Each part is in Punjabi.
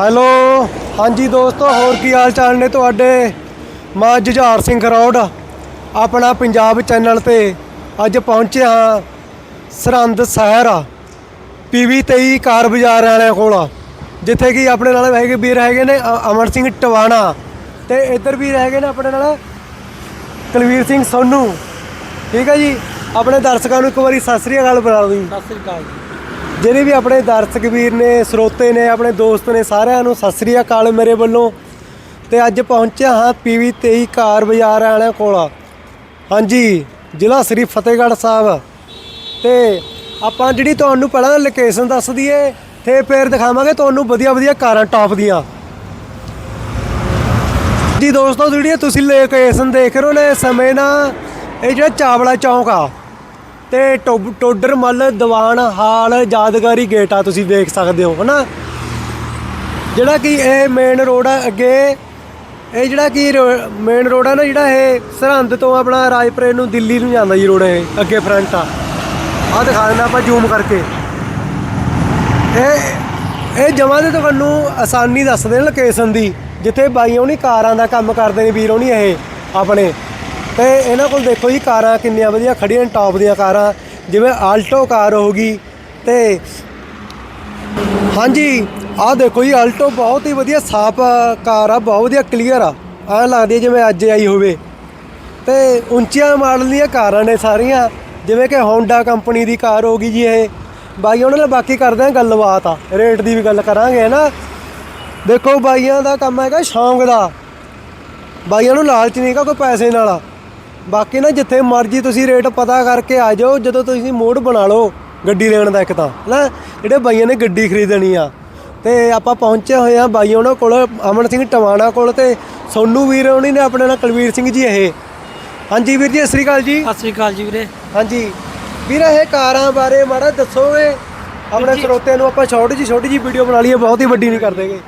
ਹੈਲੋ, ਹਾਂਜੀ ਦੋਸਤੋ, ਹੋਰ ਕੀ ਹਾਲ ਚਾਲ ਨੇ ਤੁਹਾਡੇ? ਮੈਂ ਜੁਝਾਰ ਸਿੰਘ ਖਰੋੜ ਆਪਣਾ ਪੰਜਾਬ ਚੈਨਲ ਤੇ ਅੱਜ ਪਹੁੰਚੇ ਹਾਂ ਸਰਹੰਦ ਸ਼ਹਿਰ ਪੀਵੀ 23 ਕਾਰ ਬਾਜ਼ਾਰ ਵਾਲਿਆਂ ਕੋਲ, ਜਿੱਥੇ ਕਿ ਆਪਣੇ ਨਾਲ ਹੈਗੇ ਵੀਰ ਹੈਗੇ ਨੇ, ਅ- ਅਮਰ ਸਿੰਘ ਟਵਾਣਾ ਤੇ ਇੱਧਰ ਵੀ ਹੈਗੇ ਨੇ ਆਪਣੇ ਨਾਲ ਕੁਲਵੀਰ ਸਿੰਘ ਸੋਨੂ, ਠੀਕ ਹੈ ਜੀ? ਆਪਣੇ ਦਰਸ਼ਕਾਂ ਨੂੰ ਇੱਕ ਵਾਰੀ ਸਤਿ ਸ੍ਰੀ ਅਕਾਲ ਬੁਲਾ ਦਿਓ ਜੀ। ਸਤਿ ਸ੍ਰੀ ਅਕਾਲ ਜੀ। ਜਿਹੜੇ ਵੀ ਆਪਣੇ ਦਰਸ਼ਕ ਵੀਰ ਨੇ, ਸਰੋਤੇ ਨੇ, ਆਪਣੇ ਦੋਸਤ ਨੇ ਸਾਰਿਆਂ ਨੂੰ ਸਤਿ ਸ੍ਰੀ ਅਕਾਲ ਮੇਰੇ ਵੱਲੋਂ। ਤੇ ਅੱਜ ਪਹੁੰਚਿਆ ਹਾਂ ਪੀਵੀ 23 ਕਾਰ ਬਾਜ਼ਾਰ ਵਾਲਿਆਂ ਕੋਲ। ਹਾਂਜੀ, ਜ਼ਿਲ੍ਹਾ ਸ੍ਰੀ ਫਤਿਹਗੜ੍ਹ ਸਾਹਿਬ। ਤੇ ਆਪਾਂ ਜਿਹੜੀ ਤੁਹਾਨੂੰ ਪਹਿਲਾਂ ਲੋਕੇਸ਼ਨ ਦੱਸ ਦਈਏ, ਤੇ ਫਿਰ ਦਿਖਾਵਾਂਗੇ ਤੁਹਾਨੂੰ ਵਧੀਆ ਵਧੀਆ ਕਾਰਾਂ ਟੌਪ ਦੀਆਂ। ਜੀ ਦੋਸਤੋ, ਜਿਹੜੀ ਤੁਸੀਂ ਲੋਕੇਸ਼ਨ ਦੇਖ ਰਹੇ ਹੋ ਨੇ ਸਮੇਂ ਨਾ ਇਹ ਜਿਹੜਾ ਚਾਵਲਾ ਚੌਂਕ ਆ ਤੇ ਟੋ- ਟੋਡਰ ਮੱਲ ਦੀਵਾਨ ਹਾਲ ਯਾਦਗਾਰੀ ਗੇਟ ਆ, ਤੁਸੀਂ ਦੇਖ ਸਕਦੇ ਹੋ, ਹਨਾ? ਜਿਹੜਾ ਕਿ ਇਹ ਮੇਨ ਰੋਡ ਆ ਅੱਗੇ, ਇਹ ਜਿਹੜਾ ਕਿ ਮੇਨ ਰੋਡ ਆ ਨਾ, ਜਿਹੜਾ ਇਹ ਸਰਹੰਦ ਤੋਂ ਆਪਣਾ ਰਾਜਪੁਰੇ ਨੂੰ ਦਿੱਲੀ ਨੂੰ ਜਾਂਦਾ ਜੀ ਰੋਡ ਇਹ, ਅੱਗੇ ਫਰੰਟ ਆ। ਆ ਦਿਖਾ ਦਿੰਦਾ ਆਪਾਂ ਜ਼ੂਮ ਕਰਕੇ। ਇਹ ਇਹ ਜਮਾਂ ਦੇ ਤੁਹਾਨੂੰ ਆਸਾਨੀ ਦੱਸਦੇ ਨੇ ਲੋਕੇਸ਼ਨ ਦੀ, ਜਿੱਥੇ ਬਾਈ ਉਹਨੀ ਕਾਰਾਂ ਦਾ ਕੰਮ ਕਰਦੇ ਨੇ, ਵੀਰ ਉਹਨੀ ਇਹ, ਆਪਣੇ। ਤੇ ਇਹਨਾਂ ਕੋਲ ਦੇਖੋ ਜੀ ਕਾਰਾਂ ਕਿੰਨੀਆਂ ਵਧੀਆ ਖੜੀਆਂ ਨੇ ਟੌਪ ਦੀਆਂ ਕਾਰਾਂ, ਜਿਵੇਂ ਆਲਟੋ ਕਾਰ ਹੋ ਗਈ ਤੇ ਹਾਂਜੀ, ਆਹ ਦੇਖੋ ਜੀ ਆਲਟੋ ਬਹੁਤ ਹੀ ਵਧੀਆ ਸਾਫ਼ ਕਾਰ ਆ, ਬਹੁਤ ਵਧੀਆ ਕਲੀਅਰ ਆ, ਐਂ ਲੱਗਦੀ ਹੈ ਜਿਵੇਂ ਅੱਜ ਆਈ ਹੋਵੇ। ਤੇ ਉੱਚੀਆਂ ਮਾਡਲ ਦੀਆਂ ਕਾਰਾਂ ਨੇ ਸਾਰੀਆਂ, ਜਿਵੇਂ ਕਿ ਹੋਂਡਾ ਕੰਪਨੀ ਦੀ ਕਾਰ ਹੋ ਗਈ ਜੀ ਇਹ। ਬਾਈ, ਉਹਨਾਂ ਨਾਲ ਬਾਕੀ ਕਰਦੇ ਆ ਗੱਲਬਾਤ ਆ ਰੇਟ ਦੀ ਵੀ ਗੱਲ ਕਰਾਂਗੇ ਨਾ ਦੇਖੋ ਬਾਈਆਂ ਦਾ ਕੰਮ ਹੈਗਾ ਸ਼ੌਂਕ ਦਾ। ਬਾਈਆਂ ਨੂੰ ਲਾਲਚ ਨਹੀਂ ਹੈਗਾ ਕੋਈ ਪੈਸੇ ਨਾਲ। ਬਾਕੀ ਨਾ ਜਿੱਥੇ ਮਰਜ਼ੀ ਤੁਸੀਂ ਰੇਟ ਪਤਾ ਕਰਕੇ ਆ ਜਾਓ ਜਦੋਂ ਤੁਸੀਂ ਮੂਡ ਬਣਾ ਲਓ ਗੱਡੀ ਲੈਣ ਦਾ ਇੱਕ ਤਾਂ। ਨਾ ਜਿਹੜੇ ਬਾਈਆਂ ਨੇ ਗੱਡੀ ਖਰੀਦਣੀ ਆ ਤੇ ਆਪਾਂ ਪਹੁੰਚੇ ਹੋਏ ਆ ਬਾਈ ਉਹਨਾਂ ਕੋਲ ਅਮਨ ਸਿੰਘ ਟਵਾਣਾ ਕੋਲ ਤੇ ਸੋਨੂ ਵੀਰ ਉਹਨੀ ਨੇ ਆਪਣੇ ਨਾਲ ਕੁਲਵੀਰ ਸਿੰਘ ਜੀ ਇਹ। ਹਾਂਜੀ ਵੀਰ ਜੀ ਸਤਿ ਸ੍ਰੀ ਅਕਾਲ ਜੀ। ਸਤਿ ਸ੍ਰੀ ਅਕਾਲ ਜੀ ਵੀਰੇ। ਹਾਂਜੀ। ਵੀਰ ਇਹ ਕਾਰਾਂ ਬਾਰੇ ਮਾੜਾ ਦੱਸੋਗੇ ਆਪਣੇ। ਸਰੋਤਿਆਂ ਨੂੰ ਆਪਾਂ ਛੋਟੀ ਜੀ ਛੋਟੀ ਜੀ ਵੀਡੀਓ ਬਣਾ ਲਈਏ ਬਹੁਤ ਹੀ ਵੱਡੀ ਨਹੀਂ ਕਰ ਦੇਗੇ।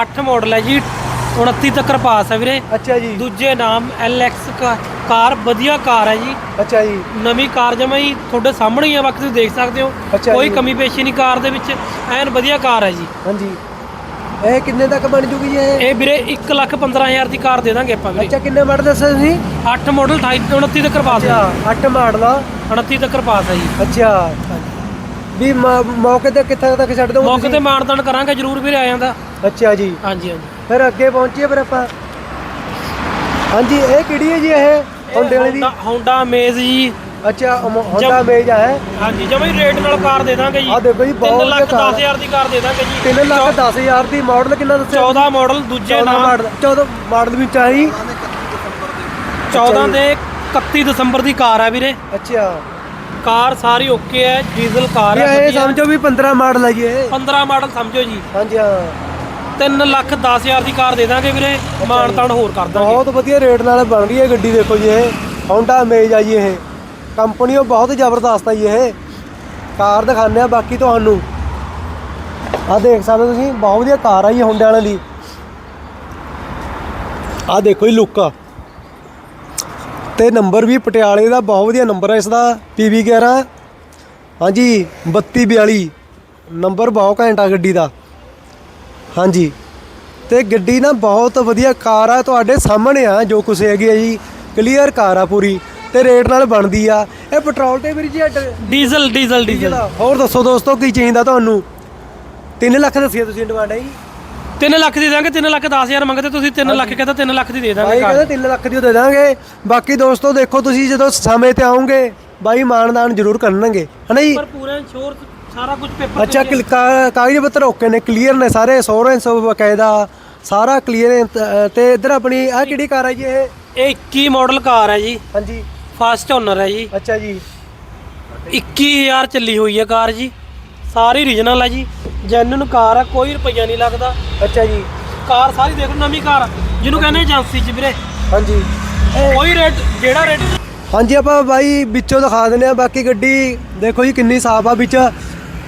8 ਮਾਡਲ ਹੈ ਜੀ 29 ਤੱਕ ਪਾਸ ਹੈ ਵੀਰੇ। ਅੱਛਾ ਜੀ। ਦੂਜੇ ਨਾਮ LX ਕਾਰ ਵਧੀਆ ਕਾਰ ਹੈ ਜੀ। ਅੱਛਾ ਜੀ। ਨਵੀਂ ਕਾਰ ਜਮਾ ਹੀ ਤੁਹਾਡੇ ਸਾਹਮਣੇ ਹੀ ਆ ਬਾਕੀ ਤੁਸੀਂ ਦੇਖ ਸਕਦੇ ਹੋ। ਅੱਛਾ ਕੋਈ ਜੀ। ਕਮੀ ਪੇਸ਼ੀ ਨਹੀਂ ਕਾਰ ਦੇ ਵਿੱਚ। ਐਨ ਵਧੀਆ ਕਾਰ ਹੈ ਜੀ। ਹਾਂਜੀ। ਇਹ ਕਿੰਨੇ ਤੱਕ ਬਣ ਜੂਗੀ ਜੀ ਇਹ? ਇਹ ਵੀਰੇ 1 ਲੱਖ 15000 ਦੀ ਕਾਰ ਦੇ ਦਾਂਗੇ ਆਪਾਂ ਵੀਰੇ। ਅੱਛਾ ਕਿੰਨੇ ਮਾਡਲ ਦੱਸਿਆ ਤੁਸੀਂ? 8 ਮਾਡਲ 28 29 ਤੱਕ ਪਾਸ ਹੈ ਅੱਛਾ 8 ਮਾਡਲ ਆ। 29 ਤੱਕ ਪਾਸ ਹੈ ਜੀ। ਅੱਛਾ। ਵੀ ਮ- ਮੌਕੇ ਤੇ ਕਿੱਥੇ ਤੱਕ ਛੱਡ ਦੋ ਮੌਕੇ ਤੇ ਮਾਨਦਾਨ ਕਰਾਂਗੇ ਜਰੂਰ ਵੀਰੇ ਆ ਜਾਂਦਾ। ਅੱਛਾ ਜੀ। ਹਾਂਜੀ ਹਾਂਜੀ। ਫਿਰ ਅੱਗੇ ਪਹੁੰਚੀਏ ਫਿਰ ਆਪਾਂ। ਹਾਂਜੀ ਇਹ ਕਿਹੜੀ ਹੈ ਜੀ ਇਹ? ਹੋਂਡੇ ਵਾਲੀ ਦੀ? ਹੋਂਡਾ ਅਮੇਜ਼ ਜੀ। ਅੱਛਾ ਹੋਂਡਾ ਮੇਜ ਆ ਹੈ? ਹਾਂਜੀ ਜਮਾ ਹੀ ਰੇਟ ਨਾਲ ਕਾਰ ਦੇ ਦਾਂਗੇ ਜੀ। ਆਹ ਦੇਖੋ ਜੀ, ਬਹੁਤ 3 ਲੱਖ ਵਧੀਆ ਕਾਰ। 10000 ਦੀ ਕਾਰ ਦੇ ਦਾਂਗੇ ਜੀ। 3 ਲੱਖ 10000 ਦੀ ਮਾਡਲ ਕਿੰਨਾ ਦੱਸਿਆ 14 ਮਾਡਲ ਦੂਜੇ 14 ਨਾਮ ਮਾਡਲ 14 ਮਾਡਲ ਵਿੱਚ ਆਈ 14 ਦੇ 31 ਦਸੰਬਰ ਦੀ ਕਾਰ ਹੈ ਵੀਰੇ। ਅੱਛਾ। ਕਾਰ ਸਾਰੀ ਓਕੇ ਹੈ ਡੀਜ਼ਲ ਕਾਰ ਹੈ ਇਹ। ਸਮਝੋ ਵੀ 15 ਮਾਡਲ ਹੈ ਜੀ ਇਹ। 15 ਮਾਡਲ ਸਮਝੋ ਜੀ। ਹਾਂਜੀ ਹਾਂ। 3 ਲੱਖ 10000 ਦੀ ਕਾਰ ਦੇ ਦਾਂਗੇ ਵੀਰੇ। ਮਾਨ ਤਾਨ ਹੋਰ ਕਰ ਦਾਂਗੇ। ਬਹੁਤ ਵਧੀਆ ਰੇਟ ਨਾਲ ਬਣ ਰਹੀ ਹੈ ਗੱਡੀ, ਦੇਖੋ ਜੀ ਇਹ। ਹੋਂਡਾ ਮੇਜ ਆ ਜੀ ਇਹ। ਕੰਪਨੀ ਉਹ ਬਹੁਤ ਜ਼ਬਰਦਸਤ ਆ ਜੀ ਇਹ। ਕਾਰ ਦਿਖਾਉਂਦੇ ਆ ਬਾਕੀ ਤੁਹਾਨੂੰ। ਆ ਦੇਖ ਸਕਦੇ ਹੋ ਤੁਸੀਂ, ਬਹੁਤ ਵਧੀਆ ਕਾਰ ਆ ਜੀ ਹੋਂਡਾ ਵਾਲਿਆਂ ਦੀ। ਆ ਦੇਖੋ ਜੀ ਲੁੱਕ ਤੇ ਨੰਬਰ ਵੀ ਪਟਿਆਲੇ ਦਾ ਬਹੁਤ ਵਧੀਆ ਨੰਬਰ ਹੈ ਇਸ ਦਾ PV11 ਹਾਂਜੀ 3242 ਨੰਬਰ ਬਹੁਤ ਘੈਂਟ ਆ ਗੱਡੀ ਦਾ। ਹਾਂਜੀ। ਤੇ ਗੱਡੀ ਨਾ ਬਹੁਤ ਵਧੀਆ ਕਾਰ ਆ ਤੁਹਾਡੇ ਸਾਹਮਣੇ ਆ ਜੋ ਕੁਛ ਹੈਗੀ ਆ ਜੀ। ਕਲੀਅਰ ਕਾਰ ਆ ਪੂਰੀ ਤੇ ਰੇਟ ਨਾਲ ਬਣਦੀ ਆ। ਇਹ ਪੈਟਰੋਲ ਤੇ ਵੀਰ ਜੀ ਇਹ ਡ- ਡੀਜ਼ਲ ਡੀਜ਼ਲ ਡੀਜ਼ਲ ਆ। ਹੋਰ ਦੱਸੋ ਦੋਸਤੋ ਕੀ ਚਾਹੀਦਾ ਤੁਹਾਨੂੰ? 3 ਲੱਖ ਦੱਸਿਆ ਤੁਸੀਂ ਡਿਮਾਂਡ ਹੈ ਜੀ। 3 ਲੱਖ ਦੀ ਦੇਦਾਂਗੇ 3 ਲੱਖ 10000 ਮੰਗਦੇ ਤੁਸੀਂ 3 ਲੱਖ ਕਹਿੰਦਾ 3 ਲੱਖ ਦੀ ਦੇ ਦਾਂਗੇ ਬਾਈ ਕਾਰ। ਕਹਿੰਦੇ 3 ਲੱਖ ਦੀ ਉਹ ਦੇ ਦਾਂਗੇ। ਬਾਕੀ ਦੋਸਤੋ ਦੇਖੋ ਤੁਸੀਂ ਜਦੋਂ ਸਮੇਂ ਤੇ ਆਉਂਗੇ ਬਾਈ ਮਾਨਦਾਨ ਜ਼ਰੂਰ ਕਰਨਗੇ। ਹਨਾ ਜੀ? ਪਰ ਪੂਰਾ ਇੰਸ਼ੋਰ ਸਾਰਾ ਕੁਝ ਪੇਪਰ ਅੱਛਾ ਕਿਲ- ਕਾ- ਕਾਗਜ਼ ਪੱਤਰ ਓਕੇ ਨੇ ਕਲੀਅਰ ਨੇ ਸਾਰੇ ਇੰਸ਼ੋਰੈਂਸ ਬਕਾਇਦਾ ਸਾਰਾ ਕਲੀਅਰ ਹੈ ਤ- ਇੱਧਰ ਆਪਣੀ ਆ ਕਿਹੜੀ ਕਾਰ ਹੈ ਜੀ ਇਹ? ਇਹ 21 ਮਾਡਲ ਕਾਰ ਹੈ ਜੀ। ਹਾਂਜੀ। ਫਸਟ ਓਨਰ ਹੈ ਜੀ। ਅੱਛਾ ਜੀ। 21000 ਚੱਲੀ ਹੋਈ ਹੈ ਕਾਰ ਜੀ। ਸਾਰੀ ਰੀਜਨਲ ਹੈ ਜੀ। ਜੈਨੂਨ ਕਾਰ ਹੈ ਕੋਈ ਰੁਪਈਆ ਨਹੀਂ ਲੱਗਦਾ। ਅੱਛਾ ਜੀ। ਕਾਰ ਸਾਰੀ ਦੇਖ ਲਓ ਨਵੀਂ ਕਾਰ। ਜਿਹਨੂੰ ਕਹਿੰਦੇ ਏਜੰਸੀ ਚ ਵੀਰੇ। ਹਾਂਜੀ। ਕੋਈ ਰੇਟ ਜਿਹੜਾ ਰੇਟ ਹਾਂਜੀ ਆਪਾਂ ਬਾਈ ਵਿੱਚੋਂ ਦਿਖਾ ਦਿੰਦੇ ਆ ਬਾਕੀ ਗੱਡੀ ਦੇਖੋ ਜੀ ਕਿੰਨੀ ਸਾਫ਼ ਆ ਵਿੱਚ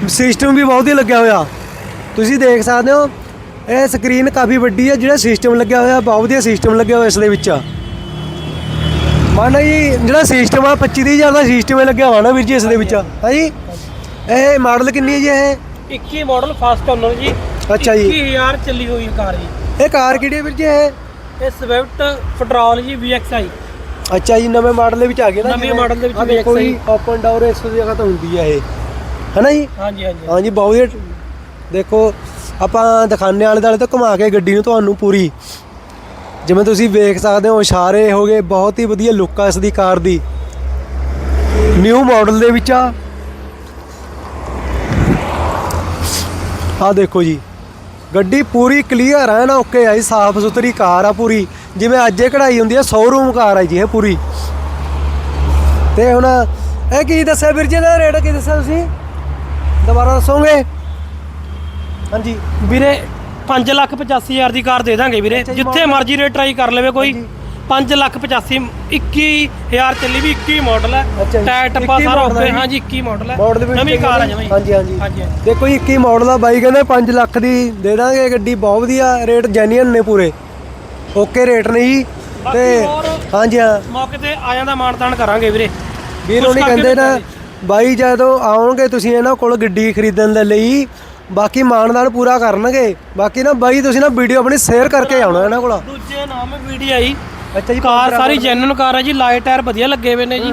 ਸਿਸਟਮ ਵੀ ਬਹੁਤ ਹੀ ਲੱਗਿਆ ਹੋਇਆ। ਤੁਸੀਂ ਦੇਖ ਸਕਦੇ ਹੋ ਇਹ ਸਕਰੀਨ ਕਾਫੀ ਵੱਡੀ ਹੈ ਜਿਹੜਾ ਸਿਸਟਮ ਲੱਗਿਆ ਹੋਇਆ ਬਹੁਤ ਵਧੀਆ ਸਿਸਟਮ ਲੱਗਿਆ ਹੋਇਆ ਇਸ ਦੇ ਵਿੱਚ। ਮਾਨਾ ਜੀ ਜਿਹੜਾ ਸਿਸਟਮ ਆ 25000 ਦਾ ਸਿਸਟਮ ਲੱਗਿਆ ਨਾ ਵੀਰ ਜੀ ਇਸ ਦੇ ਵਿੱਚ। ਹਾਂਜੀ। ਇਹ ਮਾਡਲ ਕਿੰਨੀ ਹੈ ਜੀ ਇਹ? 21 ਮਾਡਲ ਫਸਟ ਓਨਰ ਜੀ। ਅੱਛਾ ਜੀ। 21000 ਚੱਲੀ ਹੋਈ ਹੈ ਕਾਰ ਜੀ। ਇਹ ਕਾਰ ਕਿਹੜੀ ਹੈ ਵੀਰ ਜੀ ਇਹ? ਇਹ ਸਵਿਫਟ ਪੈਟਰੋਲ ਜੀ VXI ਅੱਛਾ ਜੀ ਨਵੇਂ ਮਾਡਲ ਦੇ ਵਿੱਚ ਆ ਗਿਆ ਨਾ ਨਵੇਂ model ਦੇ ਵਿੱਚ ਜੀ VXI ਓਪਨ ਡੋਰ ਇਸ ਜਗ੍ਹਾ ਤੋਂ ਹੁੰਦੀ ਹੈ ਇਹ। ਹੈਨਾ ਜੀ? ਹਾਂਜੀ ਹਾਂਜੀ। ਹਾਂਜੀ ਬਹੁਤ ਵਧੀਆ। ਦੇਖੋ ਆਪਾਂ ਦਿਖਾਣੇ ਵਾਲੇ ਦਾਲੇ ਤੋਂ ਘੁਮਾ ਕੇ ਗੱਡੀ ਨੂੰ ਤੁਹਾਨੂੰ ਪੂਰੀ। ਜਿਵੇਂ ਤੁਸੀਂ ਵੇਖ ਸਕਦੇ ਹੋ ਇਸ਼ਾਰੇ ਹੋ ਗਏ ਬਹੁਤ ਹੀ ਵਧੀਆ ਲੁੱਕ ਆ ਇਸ ਦੀ ਕਾਰ ਦੀ। ਨਿਊ ਮਾਡਲ ਦੇ ਵਿੱਚ ਆ। ਆ ਦੇਖੋ ਜੀ। ਗੱਡੀ ਪੂਰੀ ਕਲੀਅਰ ਹੈ ਨਾ ਓਕੇ ਆਈ ਸਾਫ਼ ਸੁਥਰੀ ਕਾਰ ਆ ਪੂਰੀ। ਜਿਵੇਂ ਅੱਜ ਇਹ ਕਢਾਈ ਹੁੰਦੀ ਹੈ ਸ਼ੋਰੂਮ ਕਾਰ ਆ ਜੀ ਇਹ ਪੂਰੀ। ਤੇ ਹੁਣ ਇਹ ਕੀ ਦੱਸਿਆ ਵੀਰ ਜੀ ਦਾ ਰੇਟ ਕੀ ਦੱਸਿਆ ਤੁਸੀਂ? ਦੁਬਾਰਾ ਦੱਸੋਗੇ? ਹਾਂਜੀ। ਵੀਰੇ 585000 ਦੀ ਕਾਰ ਦੇ ਦਾਂਗੇ ਵੀਰੇ। ਅੱਛਾ ਜੀ, ਜਿੱਥੇ model? ਮਰਜ਼ੀ ਰੇਟ ਟਰਾਈ ਕਰ ਲਵੇ ਕੋਈ। ਹਾਂਜੀ। 5850 21000 ਚੱਲੀ ਵੀ 21 ਮਾਡਲ ਹੈ। ਅੱਛਾ ਜੀ, ਟਾਇਰ ਟੱਪਾ 21 ਸਾਰਾ model ਹੈ ਓਕੇ ਜੀ। ਹਾਂਜੀ 21 ਮਾਡਲ ਹੈ। ਮਾਡਲ ਵੀ ਨਵੀਂ ਕਾਰ ਆ ਜਮਾਈ ਹਾਂਜੀ ਹਾਂਜੀ। ਹਾਂਜੀ ਹਾਂਜੀ। ਦੇਖੋ ਜੀ 21 ਮਾਡਲ ਦਾ ਬਾਈ ਕਹਿੰਦੇ 5 ਲੱਖ ਦੀ ਦੇ ਦਾਂਗੇ। ਗੱਡੀ ਬਹੁਤ ਵਧੀਆ ਰੇਟ ਜੈਨੂਅਨ ਨੇ ਪੂਰੇ। ਓਕੇ ਰੇਟ ਨੇ ਜੀ। ਬਾਕੀ ਤੇ ਹੋਰ- ਹਾਂਜੀ ਹਾਂ। ਮੌਕੇ ਤੇ ਆ ਜਾਂਦਾ ਮਾਨਤਾਨ ਕਰਾਂਗੇ ਵੀਰੇ। ਵੀਰ ਕੁਛ ਕਰਕੇ ਕਹਿੰਦੇ ਨਾ ਬਾਈ ਜਦੋਂ ਆਉਣਗੇ ਤੁਸੀਂ ਇਹਨਾਂ ਕੋਲ ਗੱਡੀ ਖਰੀਦਣ ਦੇ ਲਈ ਬਾਕੀ ਮਾਨਦਾਨ ਪੂਰਾ ਕਰਨਗੇ। ਬਾਕੀ ਨਾ ਬਾਈ ਤੁਸੀਂ ਨਾ ਵੀਡੀਓ ਆਪਣੀ ਸ਼ੇਅਰ ਕਰਕੇ ਆਉਣਾ ਇਹਨਾਂ ਕੋਲ। ਦੂਜੇ ਨਾਮ ਹੈ VDI ਅੱਛਾ ਜੀ ਕਾਰ ਸਾਰੀ ਜੈਨੂਨ ਕਾਰ ਹੈ ਜੀ ਲਾਈਟ ਟਾਇਰ ਵਧੀਆ ਲੱਗੇ ਹੋਏ ਨੇ ਜੀ।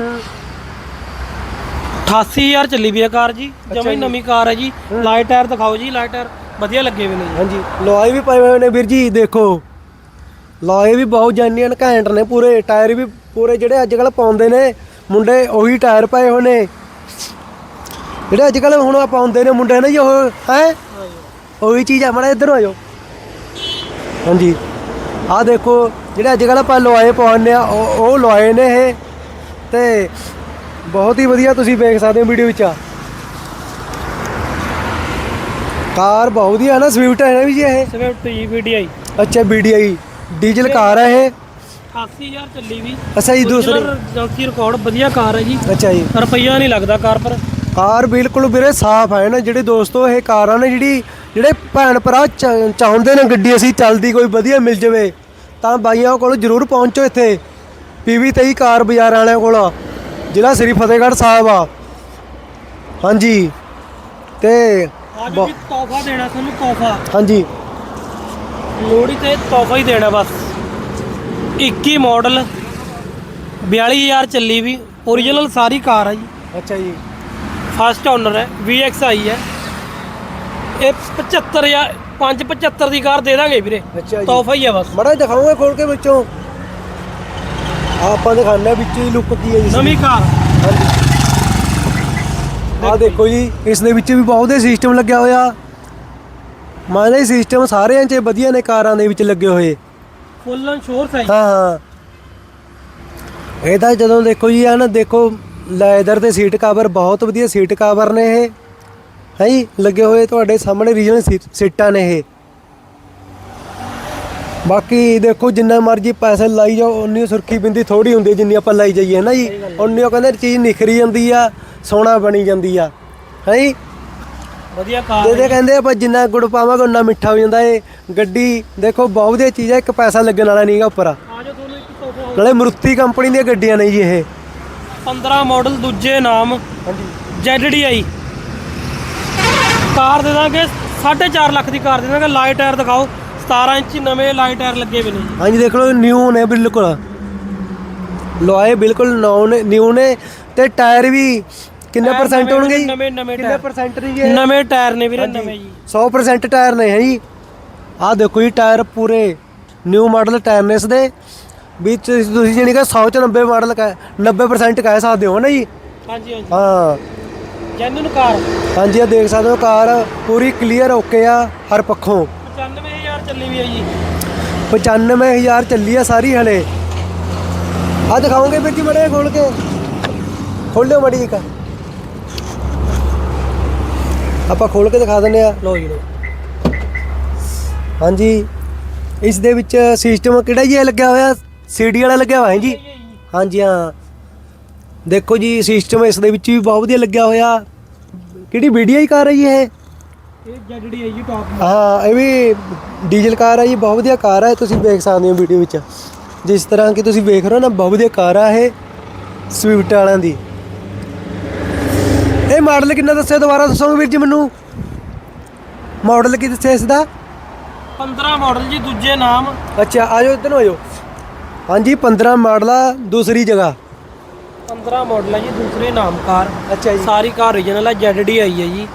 88000 ਚੱਲੀ ਵੀ ਹੈ ਕਾਰ ਜੀ ਜਮਾਈ ਜੀ। ਨਵੀਂ ਕਾਰ ਹੈ ਜੀ। ਲਾਈਟ ਟਾਇਰ ਦਿਖਾਓ ਜੀ ਲਾਈਟ ਟਾਇਰ ਵਧੀਆ ਲੱਗੇ ਹੋਏ ਨੇ ਹਾਂਜੀ ਲੋਏ ਵੀ ਪਏ ਹੋਏ ਨੇ ਵੀਰ ਜੀ ਦੇਖੋ। ਲੋਏ ਵੀ ਬਹੁਤ ਜੈਨੂਅਨ ਘੈਂਟ ਨੇ ਪੂਰੇ ਟਾਇਰ ਵੀ ਪੂਰੇ ਜਿਹੜੇ ਅੱਜ ਕੱਲ ਪਾਉਂਦੇ ਨੇ ਮੁੰਡੇ ਉਹੀ ਟਾਇਰ ਪਏ ਹੋਏ ਨੇ। ਜਿਹੜੇ ਅੱਜ ਕੱਲ ਹੁਣ ਪਾਉਂਦੇ ਨੇ ਮੁੰਡੇ ਨੇ ਜੀ ਉਹ ਹੈ? ਉਹੀ ਚੀਜ਼ ਆ ਮੜਾ ਇੱਧਰ ਆ ਜਾਓ। ਹਾਂਜੀ। ਆਹ ਦੇਖੋ ਜਿਹੜੇ ਅੱਜ ਕੱਲ ਆਪਾਂ ਲੋਏ ਪਾਉਂਦੇ ਆ ਉਹ ਲੋਏ ਨੇ ਇਹ। ਤੇ ਬਹੁਤ ਹੀ ਵਧੀਆ ਤੁਸੀਂ ਵੇਖ ਸਕਦੇ ਹੋ ਵੀਡੀਓ ਵਿੱਚ ਆ। ਕਾਰ ਬਹੁਤ ਵਧੀਆ ਹੈ ਨਾ ਸਵਿਫਟ ਹੈ ਨਾ ਵੀ ਜੀ ਇਹ? ਸਵਿਫਟ ਜੀ VDI ਅੱਛਾ BDI ਡੀਜ਼ਲ ਕਾਰ ਹੈ ਇਹ। 88000 ਚੱਲੀ ਵੀ। ਅੱਛਾ ਜੀ ਦੂਸਰੀ। ਜਲਦੀ ਰਿਕਾਰਡ ਵਧੀਆ ਕਾਰ ਹੈ ਜੀ। ਅੱਛਾ ਜੀ। ਰੁਪਈਆ ਨਹੀਂ ਲੱਗਦਾ ਕਾਰ ਪਰ। ਕਾਰ ਬਿਲਕੁਲ ਵੀਰੇ ਸਾਫ਼ ਹੈ ਨਾ ਜਿਹੜੇ ਦੋਸਤੋ ਇਹ ਕਾਰਾਂ ਨੇ ਜਿਹੜੀ ਜਿਹੜੇ ਭੈਣ ਭਰਾ ਚਾਹੁੰਦੇ ਨੇ ਗੱਡੀ ਅਸੀਂ ਚੱਲਦੀ ਕੋਈ ਵਧੀਆ ਮਿਲ ਜਾਵੇ ਤਾਂ ਬਾਈਆਂ ਕੋਲ ਜਰੂਰ ਪਹੁੰਚੋ ਇੱਥੇ। ਪੀਵੀ 23 ਕਾਰ ਬਾਜ਼ਾਰ ਵਾਲਿਆਂ ਕੋਲ ਜ਼ਿਲ੍ਹਾ ਸ੍ਰੀ ਫਤਿਹਗੜ੍ਹ ਸਾਹਿਬ ਆ। ਹਾਂਜੀ। ਤੇ ਅੱਜ ਬ- ਵੀ ਤੋਹਫਾ ਦੇਣਾ ਤੁਹਾਨੂੰ ਤੋਹਫਾ। ਹਾਂਜੀ। ਲੋੜੀ ਤੇ ਤੋਹਫਾ ਹੀ ਦੇਣਾ ਬਸ। 21 ਮਾਡਲ 42000 ਚੱਲੀ ਵੀ ਓਰੀਜਨਲ ਸਾਰੀ ਕਾਰ ਹੈ ਜੀ। ਅੱਛਾ ਜੀ। ਫਸਟ ਓਨਰ ਹੈ VXI ਹੈ। ਇਹ 75000 575 ਦੀ ਕਾਰ ਦੇ ਦਾਂਗੇ ਵੀਰੇ। ਅੱਛਾ ਜੀ। ਤੋਹਫਾ ਹੀ ਹੈ ਬਸ। ਮੜਾ ਦਿਖਾਉਂਗੇ ਖੋਲ ਕੇ ਵਿੱਚੋਂ? ਆਪਾਂ ਦਿਖਾਉਂਦੇ ਵਿੱਚ ਹੀ ਲੁੱਕ ਕੀ ਹੈ ਜੀ। ਨਵੀਂ ਕਾਰ। ਆ ਦੇਖੋ ਜੀ ਇਸ ਦੇ ਵਿੱਚ ਵੀ ਬਹੁਤ ਸਿਸਟਮ ਲੱਗਿਆ ਹੋਇਆ। ਮਾਨੇ ਸਿਸਟਮ ਸਾਰਿਆਂ 'ਚ ਵਧੀਆ ਨੇ ਕਾਰਾਂ ਦੇ ਵਿੱਚ ਲੱਗੇ ਹੋਏ। ਫੁੱਲ ਇੰਸ਼ੋਰੈਂਸ ਹੈ ਜੀ। ਹਾਂ ਹਾਂ। ਇਹ ਤਾਂ ਜਦੋਂ ਦੇਖੋ ਜੀ ਆ ਨਾ ਦੇਖੋ ਲੈਦਰ ਦੇ ਸੀਟ ਕਵਰ ਬਹੁਤ ਵਧੀਆ ਸੀਟ ਕਵਰ ਨੇ ਇਹ। ਹੈ ਜੀ ਲੱਗੇ ਹੋਏ ਤੁਹਾਡੇ ਸਾਹਮਣੇ ਰੀਜਨਲ ਸੀਟਾਂ ਨੇ ਇਹ। ਬਾਕੀ ਦੇਖੋ ਜਿੰਨਾ ਮਰਜ਼ੀ ਪੈਸੇ ਲਾਈ ਜਾਓ ਉਨੀ ਸੁਰਖੀ ਬਿੰਦੀ ਥੋੜੀ ਹੁੰਦੀ ਜਿੰਨੀ ਆਪਾਂ ਲਾਈ ਜਾਈਏ ਹੈ ਨਾ ਜੀ? ਉਨੀ ਉਹ ਕਹਿੰਦੇ ਚੀਜ਼ ਨਿਖਰੀ ਜਾਂਦੀ ਆ ਸੋਨਾ ਬਣੀ ਜਾਂਦੀ ਆ। ਹੈ ਜੀ? ਵਧੀਆ ਕਾਰ ਜਿਹਦੇ। ਕਹਿੰਦੇ ਆਪਾਂ ਜਿੰਨਾ ਗੁੜ ਪਾਵਾਂਗੇ ਉਨਾ ਮਿੱਠਾ ਹੋ ਜਾਂਦਾ ਏ। ਗੱਡੀ ਦੇਖੋ ਬਹੁਤ ਵਧੀਆ ਚੀਜ਼ ਹੈ ਇੱਕ ਪੈਸਾ ਲੱਗਣ ਵਾਲਾ ਨਹੀਂਗਾ ਉੱਪਰ। ਆ ਜਾਓ ਤੁਹਾਨੂੰ ਇੱਕ ਤੋਹਫਾ ਹੋਰ। ਨਾਲੇ ਮਰੂਤੀ ਕੰਪਨੀ ਦੀਆਂ ਗੱਡੀਆਂ ਨੇ ਜੀ ਇਹ। 15 ਮਾਡਲ ਦੂਜੇ ਨਾਮ। ਹਾਂਜੀ। ZDI ਕਾਰ ਦੇ ਦਾਂਗੇ 4.5 ਲੱਖ ਦੀ ਕਾਰ ਦੇ ਦਾਂਗੇ। ਲਾਈਟ ਟਾਇਰ ਦਿਖਾਓ 17 ਇੰਚ ਨਵੇਂ ਲਾਈਟ ਟਾਇਰ ਲੱਗੇ ਹੋਏ ਨੇ। ਜੀ ਹਾਂਜੀ ਦੇਖ ਲਓ ਨਿਊ ਨੇ ਬਿਲਕੁਲ। ਲੋਏ ਬਿਲਕੁਲ ਨੌ ਨੇ ਨਿਊ ਨੇ ਤੇ ਟਾਇਰ ਵੀ ਕਿੰਨੇ ਟਾਇਰ ਪਰਸੈਂਟ ਨਵੇਂ ਹੋਣਗੇ ਜੀ? ਨਵੇਂ- ਨਵੇਂ ਕਿੰਨੇ ਟਾਇਰ। ਪਰਸੈਂਟ ਨੇ ਜੀ ਇਹ? ਨਵੇਂ ਟਾਇਰ ਨੇ ਵੀਰੇ ਨਵੇਂ ਜੀ। 100% ਟਾਇਰ ਨੇ ਹੈ ਜੀ? ਆਹ ਦੇਖੋ ਜੀ ਟਾਇਰ ਪੂਰੇ ਨਿਊ ਮਾਡਲ ਟਾਇਰ ਨੇ ਇਸ ਦੇ ਵੀ ਤੁਸੀਂ ਜਾਣੀ ਕਿ 100 ਚ 90 ਮਾਡਲ ਕਹਿ 90% ਕਹਿ ਸਕਦੇ ਹੋ ਨਾ ਜੀ? ਹਾਂਜੀ ਹਾਂਜੀ। ਹਾਂ। ਜੈਨੂਨ ਕਾਰ ਹਾਂਜੀ ਆ ਦੇਖ ਸਕਦੇ ਹੋ ਕਾਰ ਪੂਰੀ ਕਲੀਅਰ ਓਕੇ ਆ ਹਰ ਪੱਖੋਂ। 95000 ਚੱਲੀ ਵੀ ਹੈ ਜੀ। 95000 ਚੱਲੀ ਆ ਸਾਰੀ ਹਲੇ। ਆ ਦਿਖਾਓਗੇ ਵੀਰ ਜੀ ਮੜੇ ਖੋਲ ਕੇ? ਖੋਲਿਓ ਮੜੀ ਇੱਕ। ਆਪਾਂ ਖੋਲ ਕੇ ਦਿਖਾ ਦਿੰਦੇ ਆ। ਲੋ ਜੀ ਲਓ। ਹਾਂਜੀ। ਇਸ ਦੇ ਵਿੱਚ ਸਿਸਟਮ ਕਿਹੜਾ ਜੀ ਇਹ ਲੱਗਿਆ ਹੋਇਆ? ਸੀਡੀ ਵਾਲਾ ਲੱਗਿਆ ਹੋਇਆ ਹੈ ਜੀ? ਹਾਂਜੀ ਹਾਂ। ਦੇਖੋ ਜੀ ਸਿਸਟਮ ਇਸ ਦੇ ਵਿੱਚ ਵੀ ਬਹੁਤ ਵਧੀਆ ਲੱਗਿਆ ਹੋਇਆ। ਕਿਹੜੀ ਵੀਡੀਓ ਹੀ ਕਾਰ ਹੈ ਜੀ ਇਹ? ਇਹ ZDI ਹੈ ਜੀ ਟਾਪ ਹਾਂ ਇਹ ਵੀ ਡੀਜ਼ਲ ਕਾਰ ਹੈ ਜੀ ਬਹੁਤ ਵਧੀਆ ਕਾਰ ਹੈ ਤੁਸੀਂ ਵੇਖ ਸਕਦੇ ਹੋ ਵੀਡੀਓ ਵਿੱਚ। ਜਿਸ ਤਰ੍ਹਾਂ ਕਿ ਤੁਸੀਂ ਵੇਖ ਰਹੇ ਹੋ ਨਾ ਬਹੁਤ ਵਧੀਆ ਕਾਰ ਆ ਇਹ ਸਵਿਫਟ ਵਾਲਿਆਂ ਦੀ। ਇਹ ਮਾਡਲ ਕਿੰਨਾ ਦੱਸਿਆ? ਦੁਬਾਰਾ ਦੱਸੋਗੇ ਵੀਰ ਜੀ ਮੈਨੂੰ? ਮਾਡਲ ਕੀ ਦੱਸਿਆ ਇਸ ਦਾ? 15 ਮਾਡਲ ਜੀ ਦੂਜੇ ਨਾਮ। ਅੱਛਾ ਆਜੋ ਇੱਧਰ ਨੂੰ ਆਜੋ ਹਾਂਜੀ 15 ਮਾਡਲ ਆ ਦੂਸਰੀ ਜਗ੍ਹਾ। 15 ਮਾਡਲ ਹੈ ਜੀ ਦੂਸਰੇ ਨਾਮ ਕਾਰ ਅੱਛਾ ਜੀ। ਸਾਰੀ ਕਾਰ ਓਰੀਜਨਲ ਹੈ ZD ਆਈ ਹੈ ਜੀ।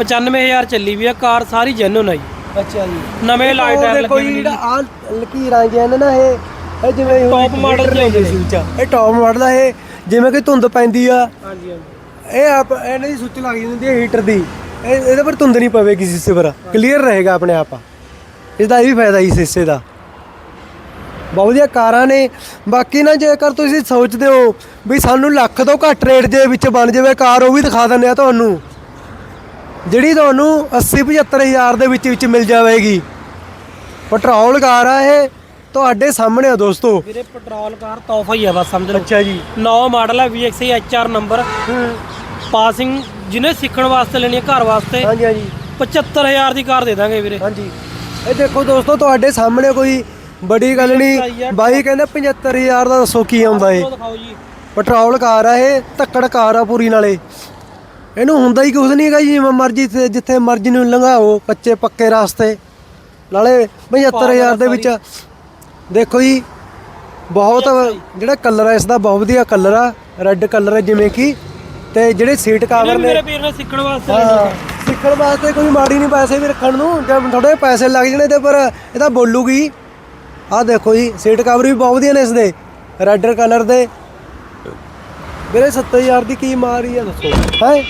95000 ਚੱਲੀ ਵੀ ਹੈ ਕਾਰ ਸਾਰੀ ਜੈਨੂਨ ਹੈ ਜੀ। ਅੱਛਾ ਜੀ। ਨਵੇਂ ਲਾਈਟ ਟਾਇਰ ਲੱਗੇ ਕੋਈ ਜਿਹੜਾ ਆ ਲਕੀਰਾਂ ਜਿਹਾ ਨੇ ਇਹ ਇਹ ਜਿਵੇਂ Top model ਲੀਟਰ ਚ ਆਉਂਦੇ ਸੀ। ਉੱਚਾ। ਇਹ ਟੌਪ ਮਾਡਲ ਆ ਇਹ ਜਿਵੇਂ ਕਿ ਧੁੰਦ ਪੈਂਦੀ ਆ। ਹਾਂਜੀ ਹਾਂਜੀ। ਇਹ ਆਪ ਇਹਨਾਂ ਦੀ ਸੁੱਚ ਲੱਗ ਜਾਂਦੀ ਹੈ ਹੀਟਰ ਦੀ। ਇਹ ਇਹਦੇ ਪਰ ਧੁੰਦ ਨਹੀਂ ਪਵੇਗੀ ਸ਼ੀਸ਼ੇ ਪਰ ਕਲੀਅਰ ਰਹੇਗਾ ਆਪਣੇ ਆਪ। ਇਸ ਦਾ ਇਹ ਵੀ ਫਾਇਦਾ ਜੀ ਸ਼ੀਸ਼ੇ ਦਾ। ਬਹੁਤ ਵਧੀਆ ਕਾਰਾਂ ਨੇ। ਬਾਕੀ ਨਾ ਜੇਕਰ ਤੁਸੀਂ ਸੋਚਦੇ ਹੋ ਵੀ ਸਾਨੂੰ ਲੱਖ ਤੋਂ ਘੱਟ ਰੇਟ ਦੇ ਵਿੱਚ ਬਣ ਜਾਵੇ ਕਾਰ ਉਹ ਵੀ ਦਿਖਾ ਦਿੰਦੇ ਆ ਤੁਹਾਨੂੰ। ਜਿਹੜੀ ਤੁਹਾਨੂੰ 80 75000 ਦੇ ਵਿੱਚ ਵਿੱਚ ਮਿਲ ਜਾਵੇਗੀ। ਪੈਟਰੋਲ ਕਾਰ ਆ ਇਹ। ਤੁਹਾਡੇ ਸਾਹਮਣੇ ਆ ਦੋਸਤੋ। ਵੀਰੇ ਪੈਟਰੋਲ ਕਾਰ ਤੋਹਫਾ ਹੀ ਆ ਬਸ ਸਮਝ ਲਓ। ਅੱਛਾ ਜੀ। ਨੌ ਮਾਡਲ ਹੈ VXI HR ਨੰਬਰ ਪਾਸਿੰਗ ਜਿਹਨੇ ਸਿੱਖਣ ਵਾਸਤੇ ਲੈਣੀ ਹੈ ਘਰ ਵਾਸਤੇ। ਹਾਂਜੀ ਹਾਂਜੀ। 75000 ਦੀ ਕਾਰ ਦੇ ਦਾਂਗੇ ਵੀਰੇ। ਹਾਂਜੀ। ਇਹ ਦੇਖੋ ਦੋਸਤੋ ਤੁਹਾਡੇ ਸਾਹਮਣੇ ਕੋਈ ਬੜੀ ਗੱਲ ਨਹੀਂ। ਬਾਈ ਕਹਿੰਦੇ 75000 ਦਾ ਦੱਸੋ ਕੀ ਆਉਂਦਾ ਏ ਪੈਟਰੋਲ ਕਾਰ ਆ ਇਹ ਧੱਕੜ ਕਾਰ ਆ ਪੂਰੀ ਨਾਲੇ। ਇਹਨੂੰ ਹੁੰਦਾ ਹੀ ਕੁਝ ਨਹੀਂ ਹੈਗਾ ਜੀ ਜਿਵੇਂ ਮਰਜ਼ੀ ਤੇ ਜਿੱਥੇ ਮਰਜ਼ੀ ਨੂੰ ਲੰਘਾਓ ਕੱਚੇ ਪੱਕੇ ਰਾਸਤੇ। ਨਾਲੇ 75000 ਦੇ ਵਿੱਚ ਦੇਖੋ ਜੀ ਬਹੁਤ ਜਿਹੜਾ ਕਲਰ ਹੈ ਇਸ ਦਾ ਬਹੁਤ ਵਧੀਆ ਕਲਰ ਆ ਰੈੱਡ ਕਲਰ ਜਿਵੇਂ ਕਿ। ਤੇ ਜਿਹੜੇ ਸੀਟ ਕਵਰ ਨੇ ਮੇਰੇ ਵੀਰ ਨੇ ਸਿੱਖਣ ਵਾਸਤੇ ਸਿੱਖਣ ਵਾਸਤੇ ਕੋਈ ਮਾੜੀ ਨਹੀਂ ਪੈਸੇ ਵੀ ਰੱਖਣ ਨੂੰ ਜੇ ਥੋੜੇ ਪੈਸੇ ਲੱਗ ਜਣੇ ਤੇ ਪਰ ਇਹ ਤਾਂ ਬੋਲੂਗੀ। ਆਹ ਦੇਖੋ ਜੀ ਸੀਟ ਕਵਰ ਵੀ ਬਹੁਤ ਵਧੀਆ ਨੇ ਇਸ ਦੇ ਰੈੱਡ ਕਲਰ ਦੇ। ਵੀਰੇ 70000 ਦੀ ਕੀ ਮਾਰੀ ਆ ਦੱਸੋ। ਹੈ?